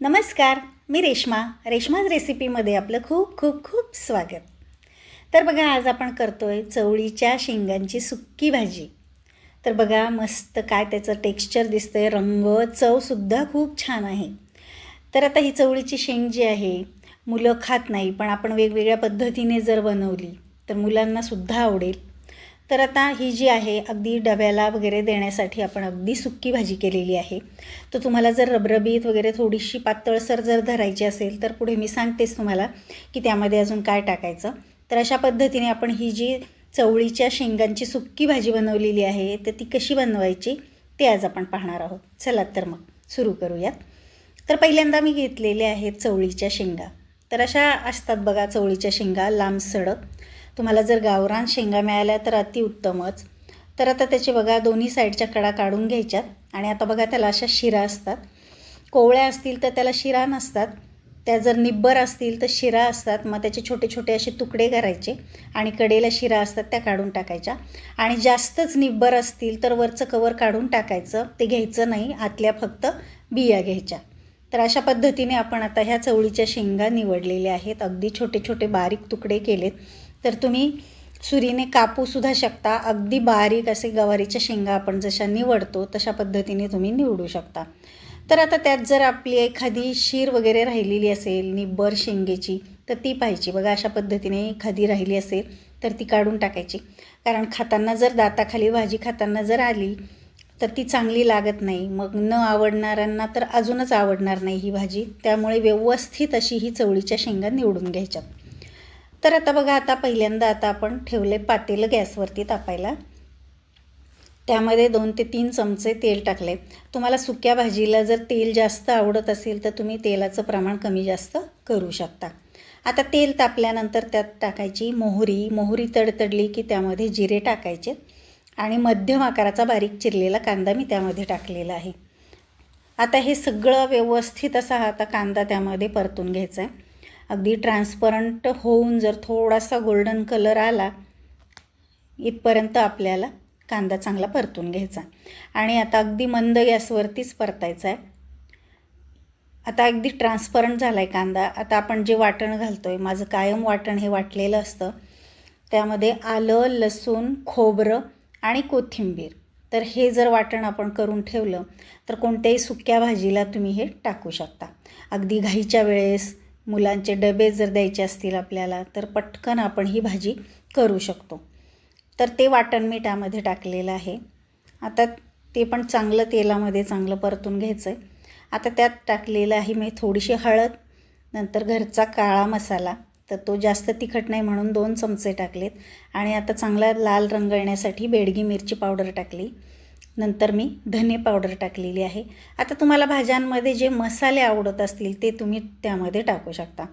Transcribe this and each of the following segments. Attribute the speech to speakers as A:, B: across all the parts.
A: नमस्कार मी रेश्मा. रेश्माज रेसिपीमध्ये आपलं खूप खूप खूप स्वागत. तर बघा आज आपण करतो आहे चवळीच्या शेंगांची सुक्की भाजी. तर बघा मस्त काय त्याचं टेक्स्चर दिसतं आहे रंग चवसुद्धा खूप छान आहे. तर आता ही चवळीची शेंग जी आहे मुलं खात नाही पण आपण वेगवेगळ्या पद्धतीने जर बनवली तर मुलांनासुद्धा आवडेल. तर आता ही जी आहे अगदी डब्याला वगैरे देण्यासाठी आपण अगदी सुक्की भाजी केलेली आहे. तर तुम्हाला जर रबरबीत वगैरे थोडीशी पातळसर जर धरायची असेल तर पुढे मी सांगतेच तुम्हाला की त्यामध्ये अजून काय टाकायचं. तर अशा पद्धतीने आपण ही जी चवळीच्या शेंगांची सुक्की भाजी बनवलेली आहे तर ती कशी बनवायची ते आज आपण पाहणार आहोत. चला तर मग सुरू करूयात. तर पहिल्यांदा मी घेतलेले आहेत चवळीच्या शेंगा. तर अशा असतात बघा चवळीच्या शेंगा लांब सडक. तुम्हाला जर गावरान शेंगा मिळाल्या तर अतिउत्तमच तर आता त्याचे बघा दोन्ही साईडच्या कडा काढून घ्यायच्यात. आणि आता बघा त्याला अशा शिरा असतात. कोवळ्या असतील तर त्याला शिरा नसतात. त्या जर निब्बर असतील तर शिरा असतात. मग त्याचे छोटे छोटे असे तुकडे करायचे आणि कडेला शिरा असतात त्या काढून टाकायच्या. आणि जास्तच निब्बर असतील तर वरचं कवर काढून टाकायचं. ते घ्यायचं नाही. आतल्या फक्त बिया घ्यायच्या. तर अशा पद्धतीने आपण आता ह्या चवळीच्या शेंगा निवडलेल्या आहेत. अगदी छोटे छोटे बारीक तुकडे केलेत. तर तुम्ही सुरीने कापूसुद्धा शकता. अगदी बारीक असे गवारीच्या शेंगा आपण जशा निवडतो तशा पद्धतीने तुम्ही निवडू शकता. तर आता त्यात जर आपली एखादी शीर वगैरे राहिलेली असेल निब्बर शेंगेची तर ती पाहायची. बघा अशा पद्धतीने एखादी राहिली असेल तर ती काढून टाकायची. कारण खाताना जर दाताखाली भाजी खाताना जर आली तर ती चांगली लागत नाही. मग न आवडणाऱ्यांना तर अजूनच आवडणार नाही ही भाजी. त्यामुळे व्यवस्थित अशी ही चवळीच्या शेंगा निवडून घ्यायच्यात. तर आता बघा आता पहिल्यांदा आता आपण ठेवले पातेलं गॅसवरती तापायला. त्यामध्ये दोन ते तीन चमचे तेल टाकले. तुम्हाला सुक्या भाजीला जर तेल जास्त आवडत असेल तर तुम्ही तेलाचं प्रमाण कमी जास्त करू शकता. आता तेल तापल्यानंतर त्यात टाकायची मोहरी. मोहरी तडतडली की त्यामध्ये जिरे टाकायचे आणि मध्यम आकाराचा बारीक चिरलेला कांदा मी त्यामध्ये टाकलेला आहे. आता हे सगळं व्यवस्थित असा आता कांदा त्यामध्ये परतून घ्यायचा आहे. अगदी ट्रान्सपरंट होऊन जर थोडासा गोल्डन कलर आला इथपर्यंत आपल्याला कांदा चांगला परतून घ्यायचा. आणि आता अगदी मंद गॅसवरतीच परतायचा आहे. आता अगदी ट्रान्सपरंट झाला आहे कांदा. आता आपण जे वाटण घालतो आहे माझं कायम वाटण हे वाटलेलं असतं. त्यामध्ये आलं लसूण खोबरं आणि कोथिंबीर. तर हे जर वाटण आपण करून ठेवलं तर कोणत्याही सुक्या भाजीला तुम्ही हे टाकू शकता. अगदी घाईच्या वेळेस मुलांचे डबे जर द्यायचे असतील आपल्याला तर पटकन आपण ही भाजी करू शकतो. तर ते वाटण मी त्यामध्ये टाकलेलं आहे. आता ते पण चांगलं तेलामध्ये चांगलं परतून घ्यायचं आहे आता त्यात टाकलेलं आहे मी थोडीशी हळद नंतर घरचा काळा मसाला तर तो जास्त तिखट नाही म्हणून दोन चमचे टाकलेत. आणि आता चांगला लाल रंग येण्यासाठी बेडगी मिरची पावडर टाकली. नंतर मी धने पावडर टाकलेली आहे. आता तुम्हाला भाज्यांमध्ये जे मसाले आवडत असतील ते तुम्ही त्यामध्ये टाकू शकता.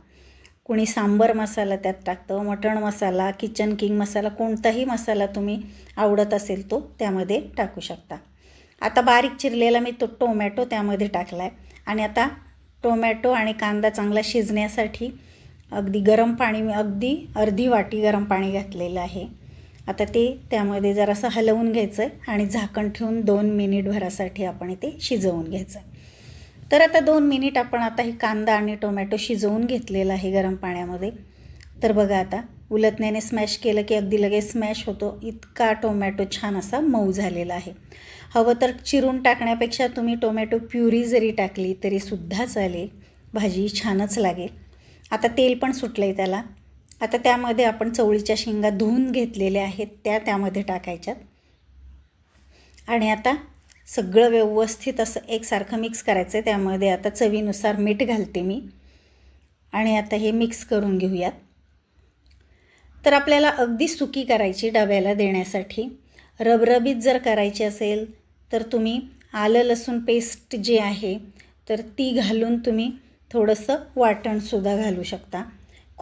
A: कुणी सांबर मसाला त्यात टाकतं मटण मसाला किचन किंग मसाला कोणताही मसाला तुम्ही आवडत असेल तो त्यामध्ये टाकू शकता. आता बारीक चिरलेला मी तो टोमॅटो त्यामध्ये टाकला आहे आणि आता टोमॅटो आणि कांदा चांगला शिजण्यासाठी अगदी गरम पाणी मी अगदी अर्धी वाटी गरम पाणी घातलेलं आहे. आता ते त्यामध्ये जरासं हलवून घ्यायचं आहे आणि झाकण ठेवून दोन मिनिटभरासाठी आपण ते शिजवून घ्यायचं. आहे तर आता दोन मिनिट आपण आता हे कांदा आणि टोमॅटो शिजवून घेतलेला आहे गरम पाण्यामध्ये. तर बघा आता उलटण्याने स्मॅश केलं की अगदी लगेच स्मॅश होतो. इतका टोमॅटो छान असा मऊ झालेला आहे. हवं तर चिरून टाकण्यापेक्षा तुम्ही टोमॅटो प्युरी जरी टाकली तरीसुद्धा चालेल. भाजी छानच लागेल. आता तेल पण सुटलं आहे त्याला. आता त्यामध्ये आपण चवळीच्या शेंगा धुवून घेतलेल्या आहेत त्या त्यामध्ये टाकायच्यात. आणि आता सगळं व्यवस्थित असं एकसारखं मिक्स करायचं आहे त्यामध्ये आता चवीनुसार मीठ घालते मी. आणि आता हे मिक्स करून घेऊयात. तर आपल्याला अगदी सुकी करायची डब्याला देण्यासाठी. रबरबीत जर करायची असेल तर तुम्ही आलं लसूण पेस्ट जी आहे तर ती घालून तुम्ही थोडंसं वाटणसुद्धा घालू शकता.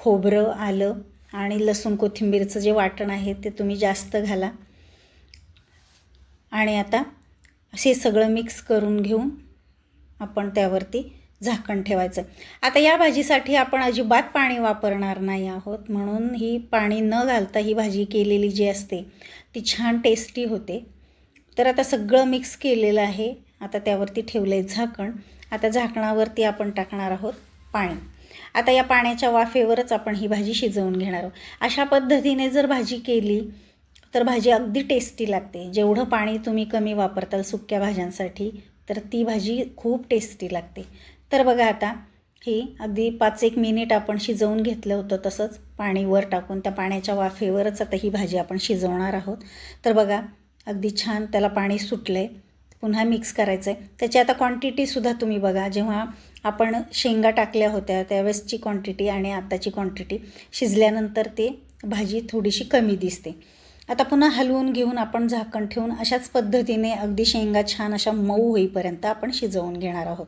A: खोबरं आलं आणि लसूण कोथिंबीरचं जे वाटण आहे ते तुम्ही जास्त घाला. आणि आता असे सगळं मिक्स करून घेऊन आपण त्यावरती झाकण ठेवायचं. आता या भाजीसाठी आपण अजिबात पाणी वापरणार नाही आहोत. म्हणून ही पाणी न घालता ही भाजी केलेली जी असते ती छान टेस्टी होते. तर आता सगळं मिक्स केलेलं आहे. आता त्यावरती ठेवलं आहे झाकण. आता झाकणावरती आपण टाकणार आहोत पाणी. आता या पाण्याच्या वाफेवरच आपण ही भाजी शिजवून घेणार आहोत. अशा पद्धतीने जर भाजी केली तर भाजी अगदी टेस्टी लागते. जेवढं पाणी तुम्ही कमी वापरताल सुक्या भाज्यांसाठी तर ती भाजी खूप टेस्टी लागते. तर बघा आता ही अगदी पाच एक मिनिट आपण शिजवून घेतलं होतं तसंच पाणी वर टाकून त्या पाण्याच्या वाफेवरच आता ही भाजी आपण शिजवणार आहोत. तर बघा अगदी छान त्याला पाणी सुटलं आहे पुन्हा मिक्स करायचं आहे त्याची आता क्वांटिटीसुद्धा तुम्ही बघा जेव्हा आपण शेंगा टाकल्या होत्या त्यावेळेसची क्वांटिटी आणि आत्ताची क्वांटिटी शिजल्यानंतर ते भाजी थोडीशी कमी दिसते. आता पुन्हा हलवून घेऊन आपण झाकण ठेवून अशाच पद्धतीने अगदी शेंगा छान अशा मऊ होईपर्यंत आपण शिजवून घेणार आहोत.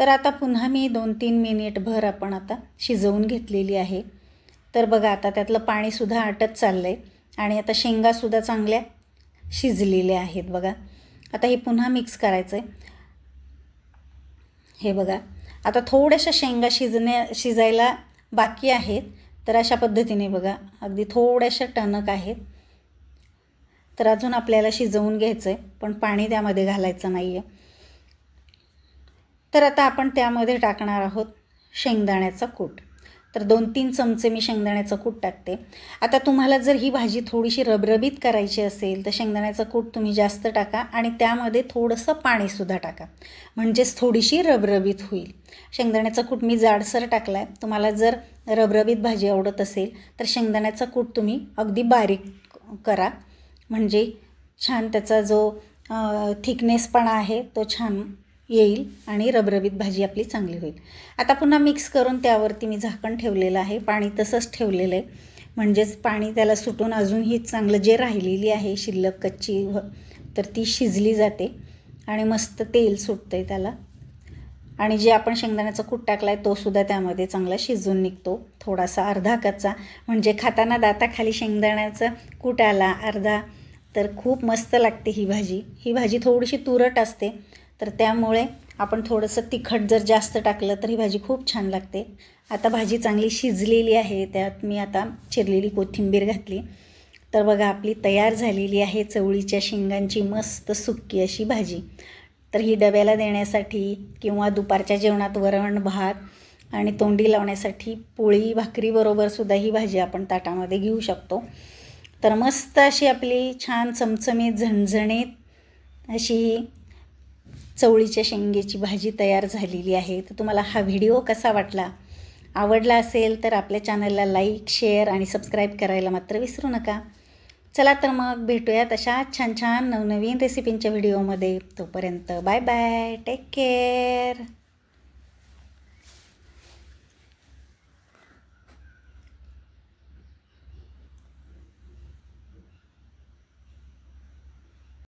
A: तर आता पुन्हा मी दोन तीन मिनिटभर आपण आता शिजवून घेतलेली आहे. तर बघा आता त्यातलं पाणीसुद्धा आटत चाललं आहे आणि आता शेंगासुद्धा चांगल्या शिजलेल्या आहेत बघा. आता हे पुन्हा मिक्स करायचं आहे हे बघा. आता थोड्याशा शेंगा शिजण्या शिजायला बाकी आहेत तर अशा पद्धतीने बघा. अगदी थोड्याशा टणक आहेत. तर अजून आपल्याला शिजवून घ्यायचं आहे पण पाणी त्यामध्ये घालायचं नाही आहे तर आता आपण त्यामध्ये टाकणार आहोत शेंगदाण्याचा कूट. तर दोन तीन चमचे मी शेंगदाण्याचं कूट टाकते. आता तुम्हाला जर ही भाजी थोडीशी रबरबीत करायची असेल तर शेंगदाण्याचं कूट तुम्ही जास्त टाका आणि त्यामध्ये थोडंसं पाणीसुद्धा टाका. म्हणजेच थोडीशी रबरबीत होईल. शेंगदाण्याचं कूट मी जाडसर टाकला आहे तुम्हाला जर रबरबीत भाजी आवडत असेल तर शेंगदाण्याचा कूट तुम्ही अगदी बारीक करा. म्हणजे छान त्याचा जो थिकनेसपणा आहे तो छान येईल आणि रबरबीत भाजी आपली चांगली होईल. आता पुन्हा मिक्स करून त्यावरती मी झाकण ठेवलेलं आहे. पाणी तसंच ठेवलेलं आहे. म्हणजेच पाणी त्याला सुटून अजूनही चांगलं जे राहिलेली आहे शिल्लक कच्ची व तर ती शिजली जाते. आणि मस्त तेल सुटतं आहे त्याला. आणि जे आपण शेंगदाण्याचा कूट टाकला आहे तोसुद्धा त्यामध्ये चांगला शिजून निघतो. थोडासा अर्धा कच्चा. म्हणजे खाताना दाताखाली शेंगदाण्याचा कूट आला अर्धा तर खूप मस्त लागते ही भाजी. ही भाजी थोडीशी तुरट असते. तर त्यामुळे आपण थोडंसं तिखट जर जास्त टाकलं तर ही भाजी खूप छान लागते. आता भाजी चांगली शिजलेली आहे त्यात मी आता चिरलेली कोथिंबीर घातली. तर बघा आपली तयार झालेली आहे चवळीच्या शेंगांची मस्त सुक्की अशी भाजी. तर ही डब्याला देण्यासाठी किंवा दुपारच्या जेवणात वरण भात आणि तोंडी लावण्यासाठी पोळी भाकरीबरोबरसुद्धा ही भाजी आपण ताटामध्ये घेऊ शकतो. तर मस्त अशी आपली छान चमचमीत झणझणीत अशी चवळीच्या शेंगेची भाजी तयार झालेली आहे. तर तुम्हाला हा व्हिडिओ कसा वाटला? आवडला असेल तर आपल्या चॅनलला लाईक शेअर आणि सबस्क्राईब करायला मात्र विसरू नका. चला तर मग भेटूयात अशा छान छान नवनवीन रेसिपींच्या व्हिडिओमध्ये. तोपर्यंत बाय बाय. Take care.